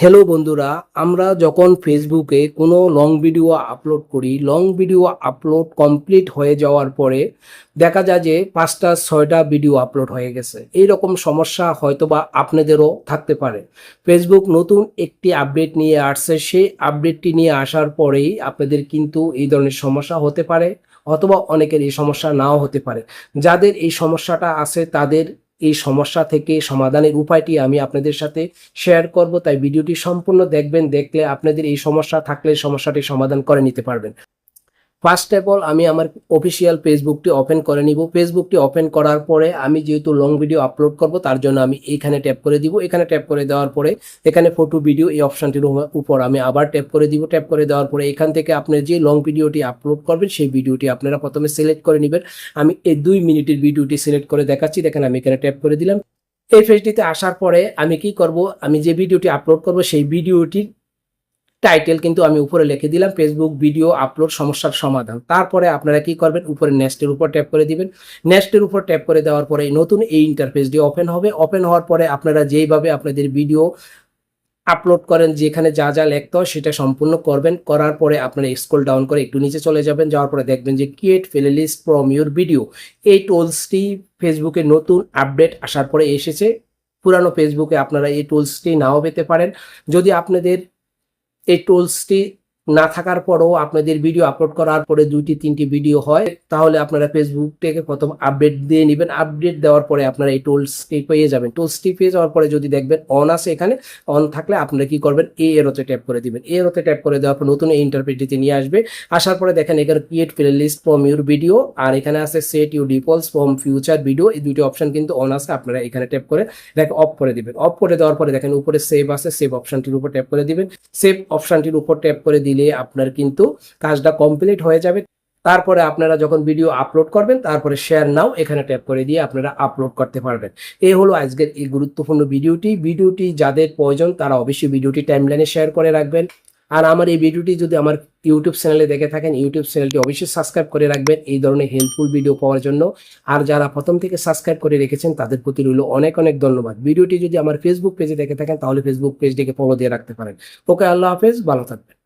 Hello বন্ধুরা, আমরা যখন ফেসবুকে কোনো লং ভিডিও আপলোড করি লং ভিডিও আপলোড কমপ্লিট হয়ে যাওয়ার পরে দেখা যায় যে পাঁচটা, ছয়টা ভিডিও আপলোড হয়ে গেছে। এই রকম সমস্যা হয়তোবা আপনাদেরও থাকতে পারে। ফেসবুক নতুন একটি আপডেট নিয়ে আসছে। সেই আপডেটটি নিয়ে আসার পরেই আপনাদের কিন্তু এই ধরনের সমস্যা হতে পারে, অথবা অনেকের এই সমস্যা নাও হতে পারে। যাদের এই সমস্যাটা আছে, তাদের এই সমস্যা থেকে সমাধানের উপায়টি আমি আপনাদের সাথে শেয়ার করব। তাই ভিডিওটি সম্পূর্ণ দেখবেন, দেখলে আপনাদের এই সমস্যা থাকলে সমস্যাটি সমাধান করে নিতে পারবেন। ফার্স্ট অফ অল আমি আমার অফিসিয়াল ফেসবুকটি ওপেন করে নিব। ফেসবুকটি ওপেন করার পরে আমি যেহেতু লং ভিডিও আপলোড করব, তার জন্য আমি এইখানে ট্যাপ করে দিব। এখানে ট্যাপ করে দেওয়ার পরে, এখানে ফটো ভিডিও এই অপশনটির উপর আমি আবার ট্যাপ করে দিব। ট্যাপ করে দেওয়ার পরে এখান থেকে আপনি যে লং ভিডিওটি আপলোড করবেন, সেই ভিডিওটি আপনারা প্রথমে সিলেক্ট করে নেবেন। আমি এই দুই মিনিটের ভিডিওটি সিলেক্ট করে দেখাচ্ছি। দেখেন আমি এখানে ট্যাপ করে দিলাম। এই পেজটিতে আসার পরে আমি কি করব? আমি যে ভিডিওটি আপলোড করব, সেই ভিডিওটির টাইটেল কিন্তু আমি উপরে লিখে দিলাম ফেসবুক ভিডিও আপলোড সমস্যার সমাধান। তারপরে আপনারা কি করবেন? উপরে নেক্সটের উপর ট্যাপ করে দিবেন। নেক্সটের উপর ট্যাপ করে দেওয়ার পরে নতুন এই ইন্টারফেসটি ওপেন হবে। ওপেন হওয়ার পরে আপনারা যেইভাবে আপনাদের ভিডিও আপলোড করেন, যেখানে যা যা লিখতে হয় সেটা সম্পূর্ণ করবেন। করার পরে আপনারা স্ক্রল ডাউন করে একটু নিচে চলে যাবেন। যাওয়ার পরে দেখবেন যে create playlist from your video এই টুলসটি ফেসবুকে নতুন আপডেট আসার পরে এসেছে। পুরানো ফেসবুকে আপনারা এই টুলসটি নাও পেতে পারেন। যদি আপনাদের এই টুলসটি না থাকার পরও আপনাদের ভিডিও আপলোড করার পরে দুইটি, তিনটি ভিডিও হয়, তাহলে আপনারা ফেসবুক থেকে প্রথম আপডেট দিয়ে নেবেন। আপডেট দেওয়ার পরে আপনারা এই টুলসটি পেয়ে যাবেন। টুলসটি পেয়ে যাওয়ার পরে যদি দেখবেন অন আছে এখানে অন থাকলে আপনারা কি করবেন? এ এরোতে ট্যাপ করে দিবেন। এ এরোতে ট্যাপ করে দেওয়ার পর নতুন এই ইন্টারপ্রেটিতে নিয়ে আসবে। আসার পরে দেখেন এখানে create play list from your video আর এখানে আছে সেট ইউ ডিপলস ফ্রম ফিউচার ভিডিও এই দুটি অপশন কিন্তু অন আছে, আপনারা এখানে ট্যাপ করে এটাকে অফ করে দিবেন। অফ করে দেওয়ার পরে দেখেন উপরে সেভ আছে সেভ অপশনটির উপর ট্যাপ করে দিবেন। সেভ অপশনটির উপর ট্যাপ করে দিলে আপনার কিন্তু কাজটা কমপ্লিট হয়ে যাবে। তারপরে আপনারা যখন ভিডিও আপলোড করবেন, তারপরে শেয়ার নাও এখানে ট্যাপ করে দিয়ে আপনারা আপলোড করতে পারবেন। এই হলো আজকের এই গুরুত্বপূর্ণ ভিডিওটি ভিডিওটি যাদের প্রয়োজন, তারা অবশ্যই ভিডিওটি টাইমলাইনে শেয়ার করে রাখবেন। আর আমার এই ভিডিওটি যদি আমার ইউটিউব চ্যানেলে দেখে থাকেন ইউটিউব চ্যানেলটি অবশ্যই সাবস্ক্রাইব করে রাখবেন এই ধরনের হেল্পফুল ভিডিও পাওয়ার জন্য। আর যারা প্রথম থেকে সাবস্ক্রাইব করে রেখেছেন, তাদের প্রতি রইল অনেক অনেক ধন্যবাদ। ভিডিওটি যদি আমার ফেসবুক পেজে দেখে থাকেন, তাহলে ফেসবুক পেজটিকে ফলো দিয়ে রাখতে পারেন। ওকে, আল্লাহ হাফেজ, ভালো থাকবেন।